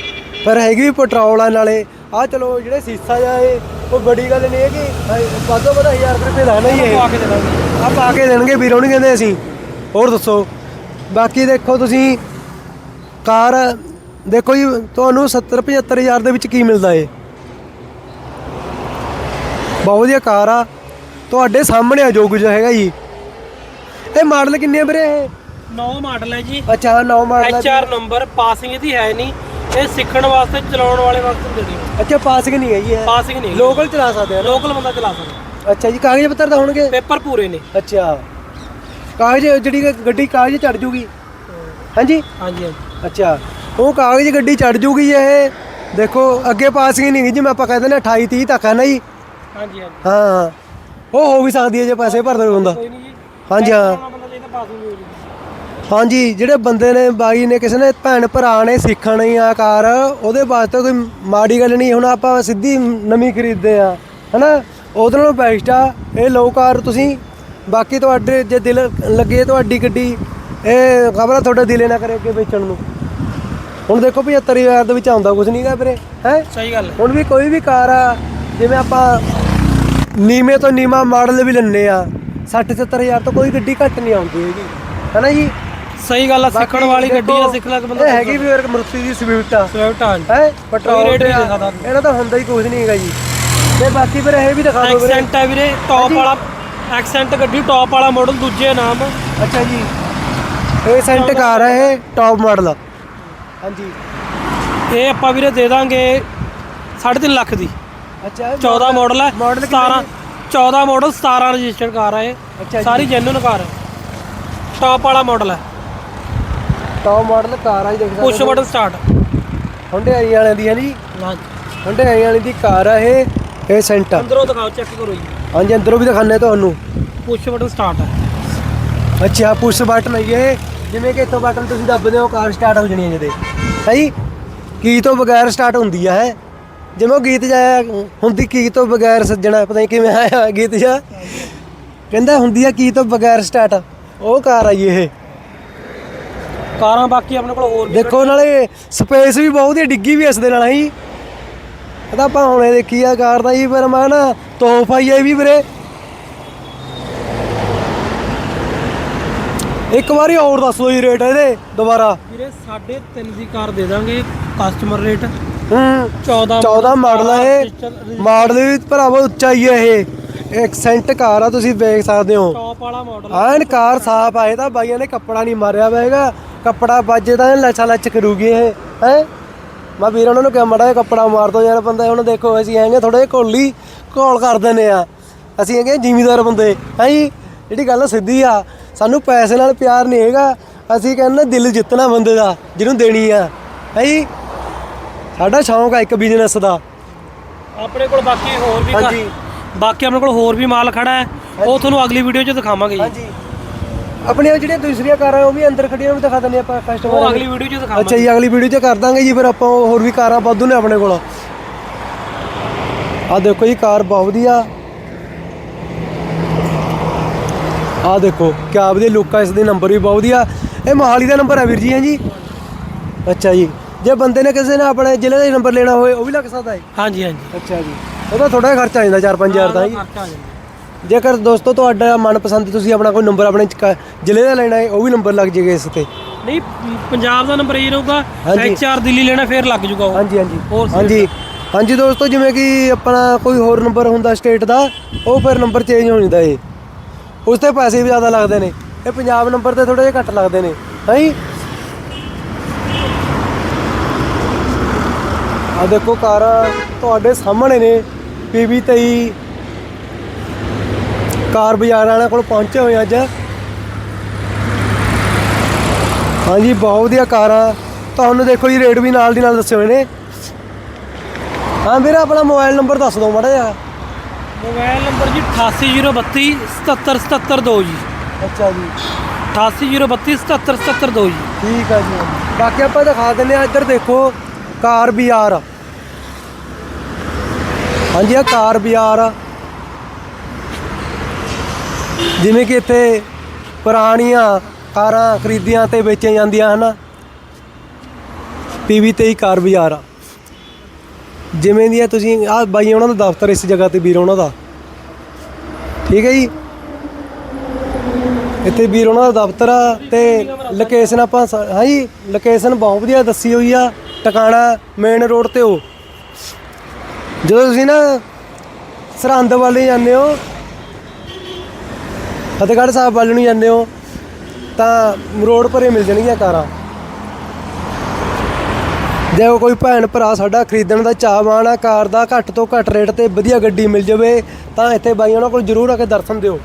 ਪਰ ਹੈਗੀ ਵੀ ਪੈਟਰੋਲ ਆ ਨਾਲੇ। ਆ ਚਲੋ ਜਿਹੜੇ ਸੀਸਾ ਜਾ ਇਹ ਉਹ ਬੜੀ ਗੱਲ ਨਹੀਂ ਹੈ ਕਿ ਵਾਧੋ ਵਧਾ 1000 ਰੁਪਏ ਲੈਣਾ ਹੀ ਇਹ। ਆ ਪਾ ਕੇ ਦੇਣਗੇ ਵੀਰੋਂ ਨਹੀਂ ਕਹਿੰਦੇ ਅਸੀਂ। ਹੋਰ ਦੱਸੋ। ਬਾਕੀ ਦੇਖੋ ਤੁਸੀਂ ਕਾਰ ਦੇਖੋ ਜੀ ਤੁਹਾਨੂੰ 70 75000 ਦੇ ਵਿੱਚ ਕੀ ਮਿਲਦਾ ਏ? ਬਹੁਤ ਵਧੀਆ ਕਾਰ ਆ। ਤੁਹਾਡੇ ਸਾਹਮਣੇ ਆ ਜੋ ਕੁਝ ਹੈਗਾ ਜੀ। ਇਹ ਮਾਡਲ ਕਿੰਨੇ ਆ ਵੀਰੇ ਇਹ? ਨੌ ਮਾਡਲ ਹੈ ਜੀ। ਅੱਛਾ ਨੌ ਮਾਡਲ ਆ। HR ਨੰਬਰ ਪਾਸਿੰਗ ਇਹਦੀ ਹੈ ਨਹੀਂ। ਇਹ ਸਿੱਖਣ ਵਾਸਤੇ ਚਲਾਉਣ ਵਾਲੇ ਵਾਸਤੇ ਦੇਣੀ ਹੈ ਅੱਛਾ ਪਾਸਿੰਗ ਨਹੀਂ ਹੈ ਜੀ ਇਹ। ਪਾਸਿੰਗ ਨਹੀਂ ਲੋਕਲ ਚਲਾ ਸਕਦੇ ਆ ਨਾ? ਲੋਕਲ ਬੰਦਾ ਚਲਾ ਸਕਦਾ। ਅੱਛਾ ਜੀ ਕਾਗਜ਼ ਪੱਤਰ ਤਾਂ ਹੋਣਗੇ? ਪੇਪਰ ਪੂਰੇ ਨੇ। ਅੱਛਾ। ਕਾਗਜ਼ ਜਿਹੜੀ ਗੱਡੀ ਕਾਗਜ਼ ਚੜ ਜੂਗੀ। ਹਾਂਜੀ? ਹਾਂਜੀ ਹਾਂਜੀ। ਅੱਛਾ। ਉਹ ਕਾਗਜ਼ ਗੱਡੀ ਚੜ ਜੂਗੀ ਇਹ। ਦੇਖੋ ਅੱਗੇ ਪਾਸਿੰਗ ਨਹੀਂ ਗਈ ਜਿਵੇਂ ਆਪਾਂ ਕਹਿੰਦੇ ਨੇ 28 30 ਤੱਕ ਹੈ ਨਾ ਜੀ ਹਾਂਜੀ ਹਾਂਜੀ। ਹਾਂ। ਉਹ ਹੋ ਵੀ ਸਕਦੀ ਹੈ ਜੇ ਪੈਸੇ ਭਰਦਾ ਹੋਵੇ ਬੰਦਾ। ਕੋਈ ਨਹੀਂ ਜੀ। ਹਾਂਜੀ ਹਾਂ। ਹੋ ਹਾਂਜੀ ਜਿਹੜੇ ਬੰਦੇ ਨੇ ਬਾਈ ਨੇ ਕਿਸੇ ਨੇ ਭੈਣ ਭਰਾ ਨੇ ਸਿੱਖਣੀ ਆ ਕਾਰ ਉਹਦੇ ਵਾਸਤੇ ਕੋਈ ਮਾੜੀ ਗੱਲ ਨਹੀਂ। ਹੁਣ ਆਪਾਂ ਸਿੱਧੀ ਨਵੀਂ ਖਰੀਦਦੇ ਆ ਹਨਾ? ਉਹਦੇ ਨਾਲੋਂ ਬੈਸਟ ਆ। ਇਹ ਲੋ ਕਾਰ ਤੁਸੀਂ। ਬਾਕੀ ਤੁਹਾਡੇ ਜੇ ਦਿਲ ਲੱਗੇ ਤੁਹਾਡੀ ਗੱਡੀ ਇਹ ਖਬਰ ਤੁਹਾਡਾ ਦਿਲੇ ਨਾ ਕਰੇ ਅੱਗੇ ਵੇਚਣ ਨੂੰ। ਹੁਣ ਦੇਖੋ 75000 ਦੇ ਵਿੱਚ ਆਉਂਦਾ ਕੁਝ ਨਹੀਂਗਾ ਵੀਰੇ ਹੈ? ਸਹੀ ਗੱਲ ਹੁਣ ਵੀ ਕੋਈ ਵੀ ਕਾਰ ਆ ਜਿਵੇਂ ਆਪਾਂ ਨੀਵੇਂ ਤੋਂ ਨੀਵਾਂ ਮਾਡਲ ਵੀ ਲੈਣੇ ਆ 60 70000 ਤੋਂ ਕੋਈ ਗੱਡੀ ਘੱਟ ਨਹੀਂ ਆਉਂਦੀ ਹੈਗੀ ਹੈਨਾ ਜੀ? ਸਹੀ ਗੱਲ ਹੈ ਸਿੱਖਣ ਵਾਲੀ ਗੱਡੀ ਆ ਸਿੱਖ ਲੈ ਕੇ ਬੰਦਾ ਇਹ ਹੈਗੀ ਵੀ ਫਿਰ ਮਰੂਤੀ ਦੀ ਸਵਿਫਟ ਆ। ਸਵਿਫਟ ਆ ਹੈ? ਪੈਟਰੋਲ ਰੇਟ ਤੇ ਨਹੀਂ ਆ। ਦੇ ਸਕਦਾ। ਇਹਨਾਂ ਦਾ ਹੁੰਦਾ ਹੀ ਕੁਝ ਨਹੀਂ ਹੈਗਾ ਜੀ। ਤੇ ਬਾਕੀ ਫਿਰ ਇਹ ਵੀ ਦਿਖਾ ਦਿਓ ਵੀਰੇ। ਐਕਸੈਂਟ ਹੈ ਵੀਰੇ ਟੌਪ ਵਾਲਾ ਐਕਸੈਂਟ ਗੱਡੀ ਟੌਪ ਵਾਲਾ ਮਾਡਲ ਦੂਜੇ ਨਾਮ। ਅੱਛਾ ਜੀ। ਇਹ ਸੈਂਟ ਕਾਰ ਹੈ ਇਹ ਟੌਪ ਮਾਡਲ ਹਾਂਜੀ। ਇਹ ਆਪਾਂ ਵੀਰੇ ਦੇ ਦਾਂਗੇ 3.5 ਲੱਖ ਦੀ। ਅੱਛਾ 14 ਮਾਡਲ ਹੈ ਮਾਡਲ 17 14 ਮਾਡਲ 17 ਰਜਿਸਟਰਡ ਕਾਰ ਹੈ ਇਹ। ਸਾਰੀ ਜੈਨੂਨ ਕਾਰ ਹੈ। ਟੌਪ ਵਾਲਾ ਮਾਡਲ ਹੈ। ਟੌਪ ਮਾਡਲ ਕਾਰ ਆ ਜੀ ਦੇਖ ਪੁਸ਼ ਸਕਦੇ ਬਟਨ ਸਟਾਰਟ ਹੁੰਡੇ ਆਈ ਵਾਲਿਆਂ ਦੀ ਹੈ ਜੀ। ਹਾਂਜੀ ਹੁੰਡੇ ਆਈ ਵਾਲੀ ਦੀ ਕਾਰ ਆ ਇਹ ਇਹ ਸੈਂਟ ਆ ਅੰਦਰੋਂ ਦਿਖਾਓ ਚੈੱਕ ਕਰੋ ਜੀ। ਹਾਂਜੀ ਅੰਦਰੋਂ ਵੀ ਦਿਖਾਣੇ ਤੁਹਾਨੂੰ। ਪੁਸ਼ ਬਟਨ ਸਟਾਰਟ ਹੈ। ਅੱਛਾ ਪੁਸ਼ ਬਟਨ ਹੈ ਇਹ। ਜਿਵੇਂ ਕਿ ਇੱਥੋਂ ਬਟਨ ਤੁਸੀਂ ਦੱਬਦੇ ਹੋ ਕਾਰ ਸਟਾਰਟ ਹੋ ਜਣੀ ਹੈ ਜਦੇ ਹੈ ਜੀ ਕੀ ਤੋਂ ਬਗੈਰ ਸਟਾਰਟ ਹੁੰਦੀ ਆ ਹੈ ਜਿਵੇਂ ਉਹ ਗੀਤ ਜਾਇਆ ਹੁੰਦੀ ਕੀ ਤੋਂ ਬਗੈਰ ਸੱਜਣਾ ਪਤਾ ਨਹੀਂ ਕਿਵੇਂ ਆਇਆ ਗੀਤ ਜਾ ਕਹਿੰਦਾ ਹੁੰਦੀ ਆ ਕੀ ਤੋਂ ਬਗੈਰ ਸਟਾਰਟ ਉਹ ਕਾਰ ਆਈ ਇਹ। ਕਾਰਾਂ ਬਾਕੀ ਆਪਣੇ ਕੋਲ ਹੋਰ ਦੇਖੋ ਨਾਲੇ ਸਪੇਸ ਵੀ ਬਹੁਤ ਹੀ ਡਿੱਗੀ ਵੀ ਇਸ ਦੇ ਨਾਲ ਹੈ ਜੀ ਇਹ ਤਾਂ ਆਪਾਂ ਹੁਣੇ ਦੇਖੀ ਆ ਕਾਰ ਦਾ ਜੀ ਪਰ ਮੈਂ ਨਾ ਤੋਹਫਾ ਹੀ ਹੈ ਵੀ ਵੀਰੇ। ਇੱਕ ਵਾਰੀ ਹੋਰ ਦੱਸ ਦਿਓ ਜੀ ਰੇਟ ਇਹਦੇ ਦੁਬਾਰਾ। ਵੀਰੇ 3.5 ਦੀ ਕਾਰ ਦੇ ਦਾਂਗੇ ਕਸਟਮਰ ਰੇਟ ਹੂੰ 14 14 ਮਾਡਲ ਹੈ ਇਹ। ਮਾਡਲ ਵੀ ਭਰਾਵਾ ਉੱਚਾ ਹੀ ਹੈ ਇਹ। ਇੱਕ ਸੈਂਟ ਕਾਰ ਆ ਤੁਸੀਂ ਵੇਖ ਸਕਦੇ ਹੋ। ਟੌਪ ਵਾਲਾ ਮਾਡਲ ਐਨ ਕਾਰ ਸਾਫ਼ ਆਏ ਤਾਂ ਬਾਈਆਂ ਨੇ ਕੱਪੜਾ ਨਹੀਂ ਮਾਰਿਆ ਹੋਵੇਗਾ ਕੱਪੜਾ ਵੱਜੇ ਤਾਂ ਲੱਛਾ ਲੱਛ ਕਰੂਗੀ ਇਹ ਹੈ? ਮੈਂ ਵੀਰ ਉਹਨਾਂ ਨੂੰ ਕਿਹਾ ਮੜਾ ਕੱਪੜਾ ਮਾਰ ਦੋ ਯਾਰ ਬੰਦਾ ਹੁਣ ਦੇਖੋ ਅਸੀਂ ਹੈਗੇ ਥੋੜੇ ਕੋਲੀ ਘੋਲ ਕਰ ਦਿੰਦੇ ਆ। ਅਸੀਂ ਹੈਗੇ ਜ਼ਿਮੀਦਾਰ ਬੰਦੇ ਹੈ ਜੀ? ਜਿਹੜੀ ਗੱਲ ਸਿੱਧੀ ਆ। ਸਾਨੂੰ ਪੈਸੇ ਨਾਲ ਪਿਆਰ ਨਹੀਂ ਹੈਗਾ। ਅਸੀਂ ਕਹਿੰਦੇ ਦਿਲ ਜਿੱਤਣਾ ਬੰਦੇ ਦਾ ਜਿਹਨੂੰ ਦੇਣੀ ਆ। ਹੈ ਜੀ? ਸਾਡਾ ਸ਼ੌਂਕ ਆ ਇੱਕ ਬਿਜ਼ਨਸ ਦਾ। ਆਪਣੇ ਕੋਲ ਬਾਕੀ ਹੋਰ ਵੀ ਹਾਂਜੀ। ਬਾਕੀ ਆਪਣੇ ਕੋਲ ਹੋਰ ਵੀ ਮਾਲ ਖੜਾ ਹੈ। ਉਹ ਤੁਹਾਨੂੰ ਅਗਲੀ ਵੀਡੀਓ 'ਚ ਦਿਖਾਵਾਂਗੇ ਜੀ। ਹਾਂਜੀ। ਆਪਣੀਆਂ ਜਿਹੜੀਆਂ ਦੂਸਰੀਆਂ ਕਾਰਾਂ ਉਹ ਵੀ ਅੰਦਰ ਖੜੀਆਂ ਉਹ ਦਿਖਾ ਦਿੰਦੇ ਆਪਾਂ ਕਸਟਮਰ ਉਹ ਅਗਲੀ ਵੀਡੀਓ 'ਚ ਅੱਛਾ ਦਿਖਾਵਾਂਗੇ ਜੀ ਅਗਲੀ ਵੀਡੀਓ 'ਚ ਕਰ ਦਾਂਗੇ ਜੀ ਫਿਰ ਆਪਾਂ ਉਹ ਹੋਰ ਵੀ ਕਾਰਾਂ ਵਾਧੂ ਨੇ ਆਪਣੇ ਕੋਲ। ਆ ਦੇਖੋ ਜੀ ਕਾਰ ਬਹੁਤ ਵਧੀਆ। ਆ ਦੇਖੋ ਕਿਆ ਵਧੀਆ ਲੁੱਕ ਇਸ ਦੇ ਨੰਬਰ ਵੀ ਬਹੁਤ ਵਧੀਆ। ਇਹ ਮੋਹਾਲੀ ਦਾ ਨੰਬਰ ਹੈ ਵੀਰ ਜੀ ਹੈ ਜੀ? ਅੱਛਾ ਜੀ। ਜੇ ਬੰਦੇ ਨੇ ਕਿਸੇ ਨੇ ਆਪਣੇ ਜ਼ਿਲ੍ਹੇ ਦਾ ਨੰਬਰ ਲੈਣਾ ਹੋਵੇ ਉਹ ਵੀ ਲੱਗ ਸਕਦਾ ਹੈ। ਹਾਂਜੀ ਹਾਂਜੀ। ਅੱਛਾ ਜੀ। ਉਹਦਾ ਥੋੜਾ ਜਿਹਾ ਖਰਚਾ ਆ ਜਾਂਦਾ 4-5000 ਦਾ ਜੀ। ਖਰਚਾ ਆ ਜਾਂਦਾ। ਜੇਕਰ ਦੋਸਤੋ ਤੁਹਾਡਾ ਮਨਪਸੰਦ ਤੁਸੀਂ ਆਪਣਾ ਕੋਈ ਨੰਬਰ ਆਪਣੇ ਜ਼ਿਲ੍ਹੇ ਦਾ ਲੈਣਾ ਹੈ ਉਹ ਵੀ ਨੰਬਰ ਲੱਗ ਜੇਗਾ ਇਸ ਤੇ। ਨਹੀਂ ਪੰਜਾਬ ਦਾ ਨੰਬਰ ਇਹ ਰਹੂਗਾ ਹਾਂਜੀ। ਐਚ ਦਿੱਲੀ ਲੈਣਾ ਫੇਰ ਲੱਗ ਜੂਗਾ ਉਹ। ਹਾਂਜੀ ਹਾਂਜੀ। ਹਾਂਜੀ। ਹਾਂਜੀ ਦੋਸਤੋ ਜਿਵੇਂ ਕਿ ਆਪਣਾ ਕੋਈ ਹੋਰ ਨੰਬਰ ਹੁੰਦਾ ਸਟੇਟ ਦਾ ਉਹ ਫਿਰ ਨੰਬਰ ਚੇਂਜ ਹੋ ਜਾਂਦਾ ਏ ਉਸ ਤੇ ਪੈਸੇ ਵੀ ਜ਼ਿਆਦਾ ਲੱਗਦੇ ਨੇ। ਇਹ ਪੰਜਾਬ ਨੰਬਰ ਤੇ ਥੋੜੇ ਜਿਹੇ ਘੱਟ ਲੱਗਦੇ ਨੇ। ਹਾਂਜੀ ਆ ਦੇਖੋ ਕਾਰਾਂ ਤੁਹਾਡੇ ਸਾਹਮਣੇ ਨੇ ਪੀਵੀ 23 ਕਾਰ ਬਾਜ਼ਾਰ ਵਾਲਿਆਂ ਕੋਲ ਪਹੁੰਚੇ ਹੋਏ ਅੱਜ। ਹਾਂਜੀ ਬਹੁਤ ਵਧੀਆ ਕਾਰਾਂ ਤੁਹਾਨੂੰ ਦੇਖੋ ਜੀ, ਰੇਟ ਵੀ ਨਾਲ ਦੀ ਨਾਲ ਦੱਸੇ ਹੋਏ ਨੇ। ਹਾਂ ਵੀਰੇ, ਆਪਣਾ ਮੋਬਾਈਲ ਨੰਬਰ ਦੱਸ ਦਿਓ ਮਾੜਾ ਜਿਹਾ। ਮੋਬਾਈਲ ਨੰਬਰ ਜੀ 88032 77772 ਜੀ। ਅੱਛਾ ਜੀ। 88032 77772 ਜੀ। ਠੀਕ ਆ ਜੀ। ਬਾਕੀ ਆਪਾਂ ਦਿਖਾ ਦਿੰਦੇ ਆ ਇੱਧਰ ਦੇਖੋ ਕਾਰ ਬਾਜ਼ਾਰ। ਹਾਂਜੀ ਆ ਕਾਰ ਬਾਜ਼ਾਰ। ਆ। ਜਿਵੇਂ ਕਿ ਇੱਥੇ ਪੁਰਾਣੀਆਂ ਕਾਰਾਂ ਖਰੀਦੀਆਂ ਤੇ ਵੇਚੀਆਂ ਜਾਂਦੀਆਂ ਹਨ। ਪੀਵੀ 23 ਕਾਰ ਬਾਜ਼ਾਰ। ਆ। ਜਿਵੇਂ ਦੀਆਂ ਤੁਸੀਂ ਆ ਬਾਈ ਉਹਨਾਂ ਦਾ ਦਫ਼ਤਰ ਇਸ ਜਗ੍ਹਾ ਤੇ ਵੀਰ ਉਹਨਾਂ ਦਾ। ਠੀਕ ਹੈ ਜੀ? ਇੱਥੇ ਵੀਰ ਉਹਨਾਂ ਦਾ ਦਫ਼ਤਰ ਆ ਤੇ ਲੋਕੇਸ਼ਨ ਆਪਾਂ ਸ- ਹਾਂਜੀ ਲੋਕੇਸ਼ਨ ਬਹੁਤ ਵਧੀਆ ਦੱਸੀ ਹੋਈ ਆ, ਟਿਕਾਣਾ ਮੇਨ ਰੋਡ ਤੇ ਉਹ। ਜਦੋਂ ਤੁਸੀਂ ਨਾ ਸਰਹੰਦ ਵਾਲੇ ਜਾਂਦੇ ਹੋ, ਫਤਿਹਗੜ੍ਹ ਸਾਹਿਬ ਵੱਲ ਨੂੰ ਜਾਂਦੇ ਹੋ, ਤਾਂ ਰੋਡ ਪਰੇ ਮਿਲ ਜਾਣਗੀਆਂ ਕਾਰਾਂ। ਜੇ ਕੋਈ ਭੈਣ ਭਰਾ ਸਾਡਾ ਖਰੀਦਣ ਦਾ ਚਾਹਵਾਨ ਆ ਕਾਰ ਦਾ ਘੱਟ ਤੋਂ ਘੱਟ ਰੇਟ ਤੇ ਵਧੀਆ ਗੱਡੀ ਮਿਲ ਜਾਵੇ ਤਾਂ ਇੱਥੇ ਬਾਈ ਉਹਨਾਂ ਕੋਲ ਜ਼ਰੂਰ ਆ ਕੇ ਦਰਸ਼ਨ ਦਿਓ।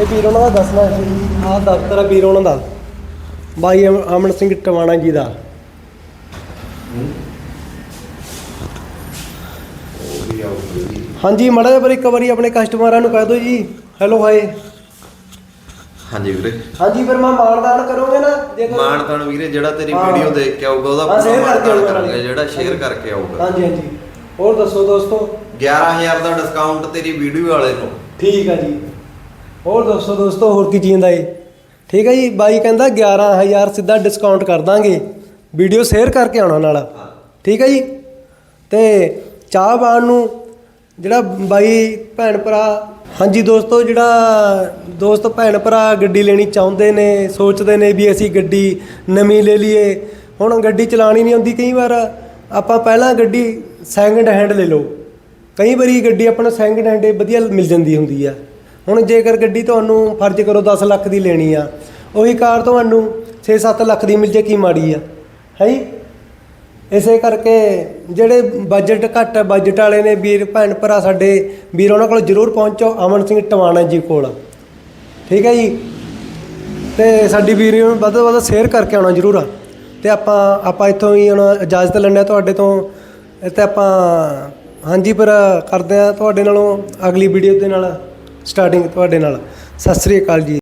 ਇਹ ਵੀਰ ਉਹਨਾਂ ਦਾ ਦੱਸਣਾ ਆਹ ਦਫ਼ਤਰ ਆ ਵੀਰ ਉਹਨਾਂ ਦਾ। ਬਾਈ ਅਮ- ਅਮਨ ਸਿੰਘ ਟਵਾਣਾ ਜੀ ਦਾ। ਹਾਂਜੀ ਮੜਾ ਜਿਹਾ ਪਰ ਇੱਕ ਵਾਰੀ ਆਪਣੇ ਕਸਟਮਰਾਂ ਨੂੰ ਕਹਿ ਦਿਓ ਜੀ। ਹੈਲੋ ਹਾਏ ਹਾਂਜੀ ਵੀਰੇ। ਹਾਂਜੀ ਫਿਰ ਮੈਂ ਮਾਨਦਾਨ ਕਰੋਗੇ ਨਾ? ਜੇਕਰ ਮਾਨਤਾਨ ਵੀਰੇ ਜਿਹੜਾ ਤੇਰੀ ਹਾਂ। ਵੀਡੀਓ ਦੇਖ ਕੇ ਆਊਗਾ ਉਹਦਾ ਹਾਂ, share ਪੂਰਾ ਕਰਕੇ ਆਊਗਾ ਕਰਾਂਗੇ ਨਾਲੇ। ਜਿਹੜਾ ਸ਼ੇਅਰ ਕਰਕੇ ਆਊਗਾ। ਹਾਂਜੀ ਹਾਂਜੀ। ਹੋਰ ਦੱਸੋ ਦੋਸਤੋ? 11000 ਦਾ ਡਿਸਕਾਊਂਟ ਤੇਰੀ ਵੀਡੀਓ ਵਾਲੇ ਨੂੰ। ਠੀਕ ਆ ਜੀ। ਹੋਰ ਦੱਸੋ ਦੋਸਤੋ ਹੋਰ ਕੀ ਚੀਜ਼ ਦਾ ਏ? ਠੀਕ ਹੈ ਜੀ ਬਾਈ ਕਹਿੰਦਾ 11000 ਸਿੱਧਾ ਡਿਸਕਾਊਂਟ ਕਰ ਦਾਂਗੇ। ਵੀਡੀਓ ਸ਼ੇਅਰ ਕਰਕੇ ਆਉਣਾ ਨਾਲ। ਠੀਕ ਹੈ ਜੀ? ਤੇ ਚਾਹ ਬਾਣ ਨੂੰ ਜਿਹੜਾ ਬਾਈ ਭੈਣ ਭਰਾ ਹਾਂਜੀ ਦੋਸਤੋ, ਜਿਹੜਾ ਦੋਸਤ ਭੈਣ ਭਰਾ ਗੱਡੀ ਲੈਣੀ ਚਾਹੁੰਦੇ ਨੇ, ਸੋਚਦੇ ਨੇ ਵੀ ਅਸੀਂ ਗੱਡੀ ਨਵੀਂ ਲੈ ਲਈਏ। ਹੁਣ ਗੱਡੀ ਚਲਾਣੀ ਨਹੀਂ ਆਉਂਦੀ ਕਈ ਵਾਰ, ਆਪਾਂ ਪਹਿਲਾਂ ਗੱਡੀ ਸੈਕਿੰਡ ਹੈਂਡ ਲੈ ਲਓ। ਕਈ ਵਾਰੀ ਗੱਡੀ ਆਪਾਂ ਨੂੰ ਸੈਕਿੰਡ ਹੈਂਡ ਵਧੀਆ ਮਿਲ ਜਾਂਦੀ ਹੁੰਦੀ ਆ। ਹੁਣ ਜੇਕਰ ਗੱਡੀ ਤੁਹਾਨੂੰ ਫਰਜ਼ ਕਰੋ 10 ਲੱਖ ਦੀ ਲੈਣੀ ਆ, ਉਹੀ ਕਾਰ ਤੁਹਾਨੂੰ 6-7 ਲੱਖ ਦੀ ਮਿਲ ਜੇ ਕੀ ਮਾੜੀ ਆ। ਹੈ ਇਸੇ ਕਰਕੇ ਜਿਹੜੇ ਬਜਟ ਘੱਟ ਬਜਟ ਵਾਲੇ ਨੇ ਵੀਰ, ਭੈਣ ਭਰਾ ਸਾਡੇ, ਵੀਰ ਉਹਨਾਂ ਕੋਲ ਜ਼ਰੂਰ ਪਹੁੰਚੋ, ਅਮਨ ਸਿੰਘ ਟਵਾਣਾ ਜੀ ਕੋਲ। ਠੀਕ ਹੈ ਜੀ? ਤੇ ਸਾਡੀ ਵੀਡੀਓ ਨੂੰ ਵੱਧ ਤੋਂ ਵੱਧ ਸ਼ੇਅਰ ਕਰਕੇ ਆਉਣਾ ਜ਼ਰੂਰ ਆ। ਤੇ ਆਪਾਂ ਆਪਾਂ ਇੱਥੋਂ ਹੀ ਹੁਣ ਇਜਾਜ਼ਤ ਲੈਂਦੇ ਹਾਂ ਤੁਹਾਡੇ ਤੋਂ। ਤੇ ਆਪਾਂ, ਹਾਂਜੀ ਪਰ ਕਰਦੇ ਆ ਤੁਹਾਡੇ ਨਾਲੋਂ ਅਗਲੀ ਵੀਡੀਓ ਦੇ ਨਾਲ ਸਟਾਰਟਿੰਗ ਤੁਹਾਡੇ ਨਾਲ। ਸਤਿ ਸ੍ਰੀ ਅਕਾਲ ਜੀ।